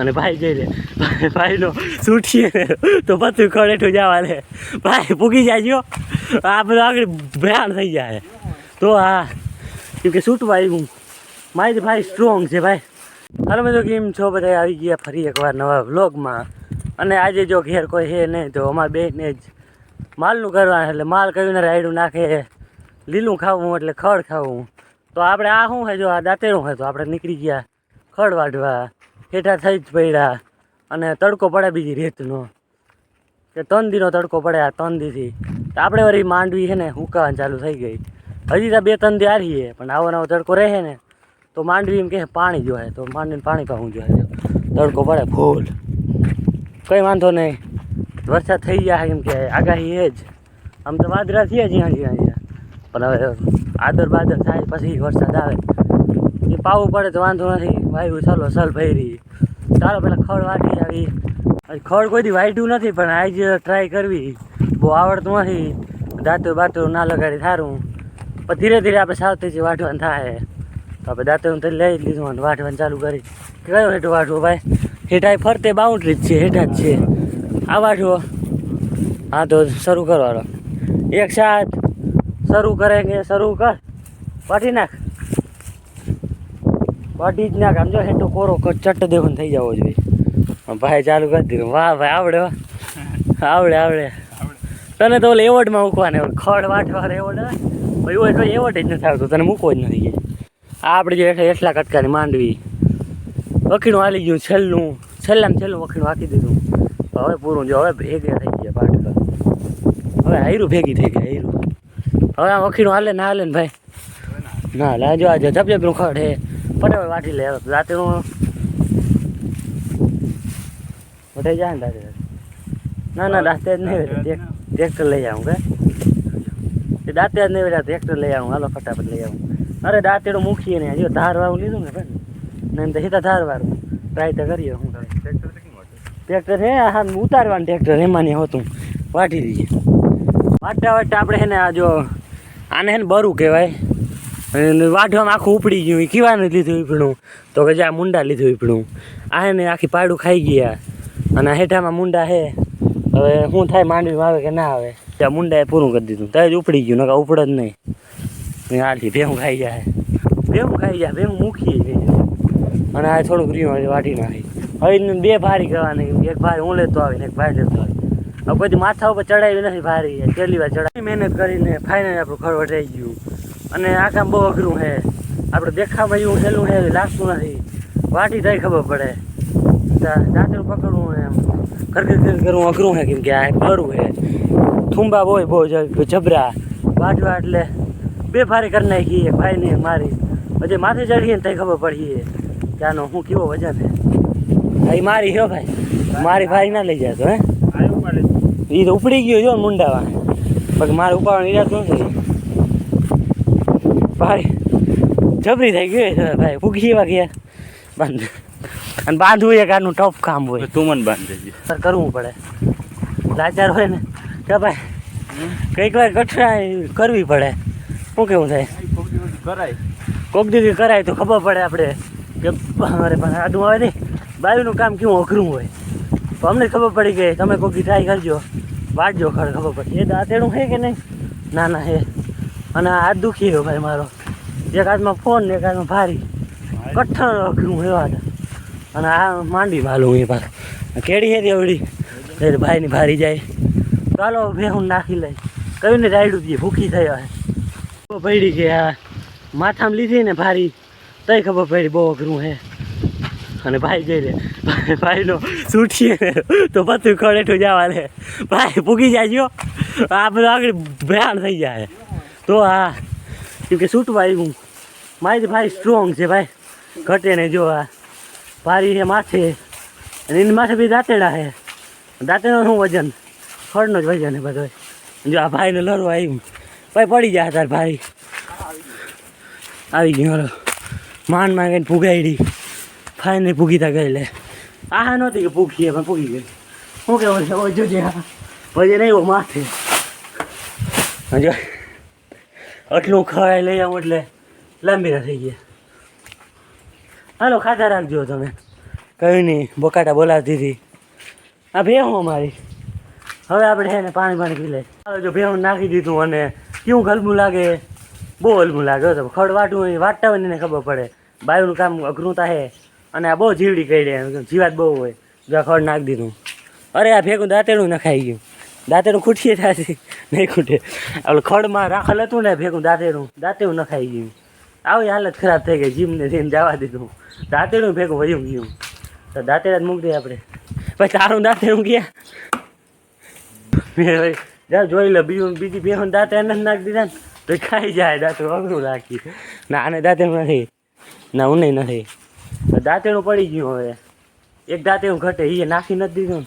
અને ભાઈ જઈ લે. ભાઈ ભાઈનો સૂટીએ ને તો બધું ખડેઠું જવા લે ભાઈ પૂગી જાય આ બધું આગળ ભયાન થઈ જાય તો હા કેમ કે સૂટવા આવ્યું તો ભાઈ સ્ટ્રોંગ છે ભાઈ. હાલો તો કેમ છો? બધા આવી ગયા ફરી એકવાર નવા વ્લોગમાં અને આજે જો ઘેર કોઈ છે નહીં, તો અમારે બેને જ માલનું કરવાનું એટલે માલ કયું ને રાયડું નાખે લીલું ખાવું એટલે ખડ ખાવું. તો આપણે આ શું છે? જો આ દાંતેડું હોય તો આપણે નીકળી ગયા ખડ વાઢવા. હેઠા થઈ જ પડ્યા. અને તડકો પડે બીજી રેતનો. કે ત્રણ દીનો તડકો પડે આ ત્રણ દીથી. તો આપણે વળી માંડવી છે ને હુકાવાની ચાલુ થઈ ગઈ. હજી તો બે ત્રણ દી હારીએ, પણ આવો નવો તડકો રહે ને, તો માંડવી એમ કે પાણી જોઈએ તો માંડવીને પાણી પાવું જોઈએ તડકો પડે ફૂલ. કંઈ વાંધો નહીં. વરસાદ થઈ ગયા એમ કે આગાહી એ જ. આમ તો વાદરા થયા જ્યાં જ્યાં જ્યાં. પણ હવે આદર બાદર થાય, પછી વરસાદ આવે. એ પાવું પડે તો વાંધો નથી. વાયુ ચાલો સલ ભરી. ચાલો, પેલા ખડ વાટી આવી. ખડ કોઈ વાટ્યું નથી, પણ આજ ટ્રાય કરવી. બહુ આવડતું નથી. દાંતો બાતો ના લગાડી સારું પણ ધીરે ધીરે આપણે સાવચેતી વાટવાનું થાય. તો આપણે દાંતોનું તો લઈ જ લીધું અને વાટવાનું ચાલુ કરી. કયો હેઠું વાટવો ભાઈ? હેઠા ફરતે બાઉન્ડ્રી જ છે, હેઠા જ છે. આ વાટવો હા, તો શરૂ કરવાનો એક સાથ. શરૂ કરેંગે શરૂ કર? વાટી નાખ. વાટી જ ના જો હેઠો કોરો ચટ્ટ દેખું થઈ જવો જોઈએ. ભાઈ ચાલુ કરી દીધું. વાહ ભાઈ, આવડે વાહ. આવડે આવડે. તને તો ઓલે એવોર્ડમાં મૂકવાને ખડ વાટવાનો એવોર્ડ ભાઈ હોય તો એવોર્ડ જ નથી આવતો. તને મૂકવો જ નથી આ આપણે જે એટલે કટકાની માંડવી. વખીણું હાલી ગયું છેલ્લું. છેલ્લામાં છેલ્લું વખીણું હાકી દીધું. હવે પૂરું જો હવે ભેગે થઈ ગયા પાટકા હવે હાયરું ભેગી થઈ ગયા, હાયરું. હવે આ વખીણું હાલે, ના હાલે ને ભાઈ? ના, લાજો આજે. આજે જબજબનું ખડ હે. ફટાફટ વાટી લે. રાતે હું વટાઈ જાય ને દાદે ના ના રાતે જ નહીં ટ્રેક્ટર લઈ આવું કે દાંતે જ નહીં ટ્રેક્ટર લઈ આવું. હાલો ફટાફટ લઈ આવું. અરે દાંતેડું મૂકીએ ને. જો ધાર વાળું લીધું ને ભાઈ. ને એમ તો સીધા ધાર વાળું. ટ્રાય તો કરીએ હું ટ્રેક્ટર હે હા ઉતારવાનું ટ્રેક્ટર એમાં નહીં હોતું. વાટી દઈએ. વાટતા વાટતા આપણે હે ને આ જો આને હે ને બરું કહેવાય. અને વાઢવામાં આખું ઉપડી ગયું. એ કીવાને લીધું ઈપણું તો કે જ્યાં મુંડા લીધું ઈપણું આ ને આખી પાડું ખાઈ ગયા. અને હેઠામાં મુંડા હે. હવે શું થાય માંડવીમાં આવે કે ના આવે? ત્યાં મુંડાએ પૂરું કરી દીધું. ત્યાં જ ઉપડી ગયું નકા ઉપડે જ નહીં. આથી ભેહું ખાઈ જાય ભેહું ખાઈ જાય ભેહું મૂકીએ જઈએ અને આ થોડુંક રહ્યું વાટી નાખી હવે બે ભારી કરવાની. એક ભાઈ હું લેતો આવીને, એક ભાઈ લેતો આવી હવે કોઈ માથા ઉપર ચડાવી નથી ભારી. પહેલી વાર ચડાવી. મહેનત કરીને ફાઇનલ આપણું ખરવડ રહી ગયું. અને આ કામ બહુ અઘરું છે. આપણે દેખામાં એવું સહેલું છે લાગતું નથી. વાટી થઈ ખબર પડે. દાંતરું પકડવું એમ. ઘર કરવું અઘરું છે કેમ કે આ બરું છે. થુંબા હોય બહુ જ જબરા. વાટવા એટલે બે ફારી કરી નાખીએ ભાઈ ભાઈને મારી. પછી માથે ચડીએ ને તઈ ખબર પડીએ કે આનો હું કેવો વજન છે. ભાઈ મારી હો ભાઈ. મારી ભાઈ ના લઈ જતો હે? એ તો ઉપડી ગયો જો મુંડાવા પણ મારે ઉપાડવાનો ઈરાદો નથી. ભાઈ જબરી થઈ ગયું ભાઈ ફૂગી એવા ગયા બંધ. અને બાંધવું એક આનું ટફ કામ હોય. તું મને બાંધી સર કરવું પડે. લાચાર હોય ને કે ભાઈ કંઈક વાર કઠણાઈ કરવી પડે. શું કેવું થાય? કરાય. કોક દીધી કરાય તો ખબર પડે આપણે કે અમારે પણ આડું આવે નહીં બાયુનું કામ કેવું અઘરું હોય. તો અમને ખબર પડી કે તમે કોકી ટ્રાય કરજો. વાંચજો ખર ખબર પડે. એ દાંતેડું છે કે નહીં? ના ના હે અને આ દુખી ગયો ભાઈ મારો. એક હાથમાં ફોન ને એક હાથમાં ભારી. કઠણ અઘરું એવા હતા. અને આ માંડી ભાલું એ પાસે કેડી હેરી અવડી ભાઈની ભારી જાય. ચાલો ભેહું નાખી લઈ. કયું ને રાયડું જઈએ ભૂખી થયો હે. ખબર પડી કે આ માથામાં લીધી ને ભારી. તઈ ખબર પડી બહુ અઘરું હે. અને ભાઈ જઈ લે ભાઈ ભાઈનો સૂટીએ ને તો બધું ખડેઠું જવા લે ભાઈ પૂગી જાય આ બધું આગળ ભયાન થઈ જાય. તો આ, કેમ કે સૂટવા આવ્યું. મારી ભાઈ સ્ટ્રોંગ છે ભાઈ. ઘટે ને જો આ. ભારી છે માથે. અને એની માથે બી દાંતેડા છે. દાંતેડાનું શું વજન? ફળનો જ વજન છે બધો. જો આ ભાઈને લડવા આવ્યું. ભાઈ પડી જાય તાર ભાઈ. આવી ગયો, હાલો. માંડમાં કઈને પુગાડી ફાઈને ફૂગીતા ગઈ લે આ નહોતી કે પૂગીએ પણ પૂગી ગઈ. શું કેવું છે? ઓય જોજે હા વજન આવ્યો માથે. જો. આટલું ખવાય લઈ આવું એટલે લાંબી ના થઈ ગયા હાલો ખાતા રાખજો તમે. કયું નહીં બોકાટા બોલાવતી હતી આ ભેહું અમારી. હવે આપણે છે ને પાણી પાણી પી લઈએ. હવે જો ભેહું નાખી દીધું અને કેવું ગલમું લાગે? બહુ હલમું લાગે તો ખડ વાટવું હોય વાટતા હોય એને ખબર પડે. બાયુનું કામ અઘરું થાય અને આ બહુ જીવડી કરી જીવાત બહુ હોય. જો ખડ નાખી દીધું. અરે, આ ભેગું દાંતેડું નખાઈ ગયું. દાંતેડું ખૂટીએ થશે નહીં ખૂટે. આપણે ખડમાં રાખેલ હતું ને ભેગું દાંતેનું દાંતેડું નખાઈ ગયું. આવી હાલત ખરાબ થઈ ગઈ. જીમને જઈને જવા દીધું. દાંતેડું ભેગું વયું ગયું. તો દાંતેડા જ મૂકી દઈએ આપણે. પછી તારું દાંતેડું ગયા જા જોઈ લે, બીજું બીજી બે દાંત એને જ નાખી દીધા ને, તો ખાઈ જાય. દાંત અઘરું રાખી ના, આને દાંતેડું નથી. ના હું નહીં નથી. તો પડી ગયું હવે. એક દાંતેડું ઘટે એ નાખી નથી દીધું.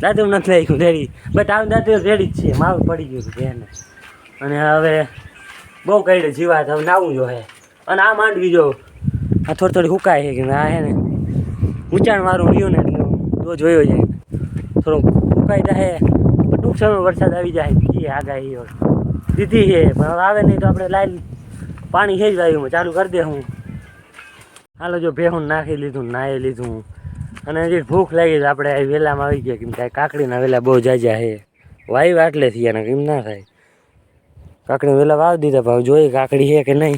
દાંતેડું નથી લઈ ગયું રેડી. બટ આમ દાદુ રેડી જ છે, મારું પડી ગયું હતું એને. અને હવે બહુ કઈ જીવાત હવે નાવું જો હે અને આ માંડવી જો, આ થોડી થોડી હુકાય છે કે આ હે ને ઊંચાણ વાળું રહ્યું ને એટલે તો જોયો જાય થોડુંક હુકાઈ જાય ટૂંક સમય વરસાદ આવી જાય કીએ આગાહી. દીધી છે, પણ હવે આવે નહીં તો આપણે લાઈન પાણી છે જ વાયુમાં, ચાલુ કરી દે હું. હાલો જો ભેહું નાખી લીધું નાહી લીધું અને હજી ભૂખ લાગી છે, આપણે વેલામાં આવી ગયા, કેમ કે કાકડીના વેલા બહુ જાજા છે. વાયુ આટલે થયા કેમ ના થાય. કાકડી વેલા વાવી દીધા ભાવ જોઈએ કાકડી છે કે નહીં.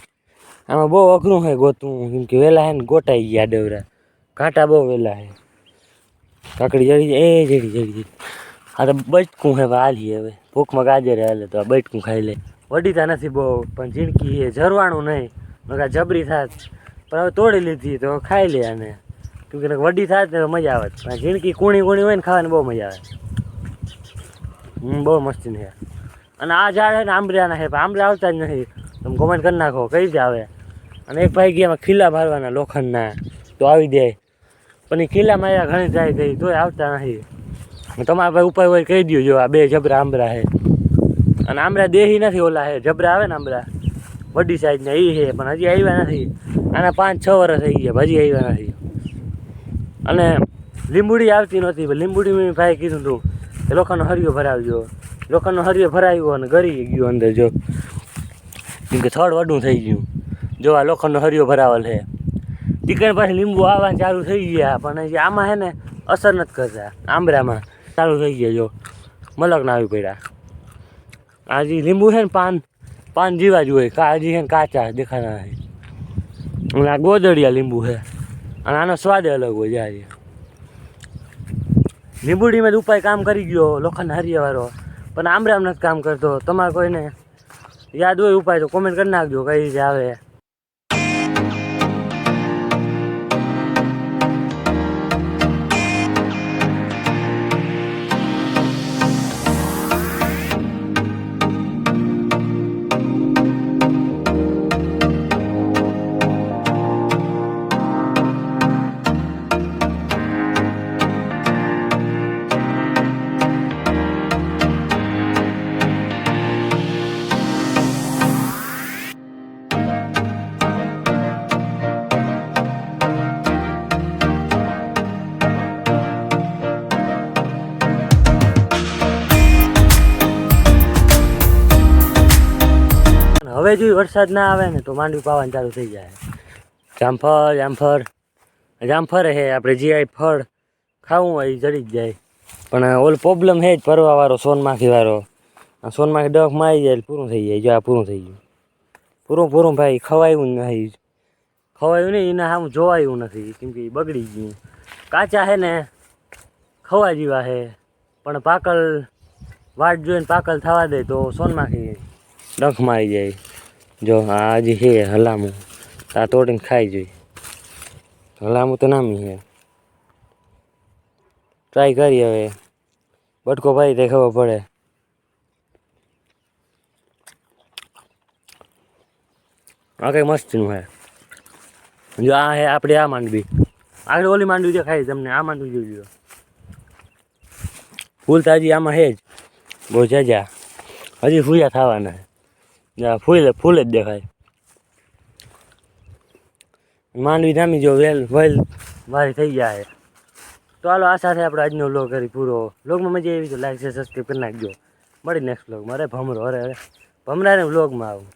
આમાં બહુ અઘરું છે ગોતું કેમ કે વેલા છે ને ગોટાઈ ગયા ડવરા. કાંટા બહુ વેલા છે. કાકડી જડી જાય, એ જડી જડી જડી. આ તો બચકું હે હાલી હવે. ભૂખમાં ગાજર હાલે તો આ બચકું ખાઈ લે. વડીતા નથી બહુ, પણ ઝીણકી એ ઝરવાનું નહીં. મગા જબરી થાત. પણ હવે તોડી લીધી તો ખાઈ લે આને. કે વડી થાય તો મજા આવે જીણકી કૂણી કૂણી હોય ને ખાવાની બહુ મજા આવે. હમ, બહુ મસ્તી ને અને આ ઝાડ છે ને આંબલિયાના છે આંબલા આવતા જ નથી. તમે કોમેન્ટ કરી નાખો, કઈ જ આવે? અને એક ભાઈ ગયા ખીલા મારવાના લોખંડના, તો આવી જાય. પણ એ ખીલા માર્યા ઘણી જાય ગઈ તોય આવતા નથી. તમારા ભાઈ ઉપાય હોય કહી દો જો આ બે જબરા આંબરા છે. અને આંબરા દેહી નથી, ઓલા છે. જબરા આવે ને આંબરા વડી સાઈઝના એ છે, પણ હજી આવ્યા નથી. આના પાંચ છ વર્ષ થઈ ગયા હજી આવ્યા નથી. અને લીંબુડી આવતી નહોતી લીંબુડી ભાઈ કીધું તું કે લોકોનો હરિયો ભરાવજો. લોકોનો હરિયો ભરાવ્યો અને ગરી ગયો અંદર જો. કેમ કે થડ વડું થઈ ગયું. જો આ લોખંડનો હરિયો ભરાવેલ છે ચિકન પાસે લીંબુ આવવા ચાલુ થઈ ગયા, પણ આમાં હે ને અસર નથી કરતા. આંબરામાં ચાલુ થઈ ગયા જો. મલકના આવી પડ્યા. આ જે લીંબુ છે ને પાન પાન જીવા જ હોય. કા હજી છે ને કાચા દેખાતા અને આ ગોદડિયા લીંબુ છે અને આનો સ્વાદ અલગ હોય જાય લીંબુડીમાં જ ઉપાય કામ કરી ગયો લોખંડ હરિયાવાળો. પણ આમરામ નથી કામ કરતો. તમારે કોઈને યાદ હોય ઉપાય તો કોમેન્ટ કરી નાખજો કઈ રીતે આવે. અને વરસાદ ના આવે ને તો માંડવી પાવાનું ચાલુ થઈ જાય. જામફળ જામફળ. જામફળ હે આપણે જે આ ફળ ખાવું હોય એ જડી જ જાય. પણ ઓલ પ્રોબ્લેમ હે જ પરવાવાળો સોનમાખીવાળો સોનમાખી ડખ મારી જાય પૂરું થઈ જાય, જો આ પૂરું થઈ ગયું. પૂરું પૂરું ભાઈ, ખવાયું નથી ખવાયું નહીં, એના સામે જોવાયું નથી, કેમ કે બગડી ગયું. કાચા હે ને, ખવા જેવા હે. પણ પાકલ વાટ જોઈને પાકલ થવા દે તો સોનમાખી ડંખ મારી જાય. જો આ હજી છે હલામું, આ તોડીને ખાઈ જોઈ. હલામું તો નામી છે. ટ્રાય કરી હવે. બટકો ભાઈ તે ખબર પડે. આ કંઈ મસ્તીનું છે. જો આ હે આપણે આ માંડવી. આગળ ઓલી માંડવી દેખાય તમને, આ માંડવી જોઈ લો ફૂલ તાજી આમાં છે જ. બહુ જજા હજી ફૂયા થવાના છે. જા, ફૂલ ફૂલ જ દેખાય. માંડવી નામી જો વેલ વેલ મારી થઈ જાય તો હાલો, આ સાથે આપણે આજનો વ્લોગ કરી પૂરો. વ્લોગમાં મજા આવી તો લાઈક છે સબસ્ક્રાઈબ કરી નાખજો. મળી નેક્સ્ટ વ્લોગમાં મારે ભમરો, અરે અરે. ભમરાને વ્લોગમાં આવું.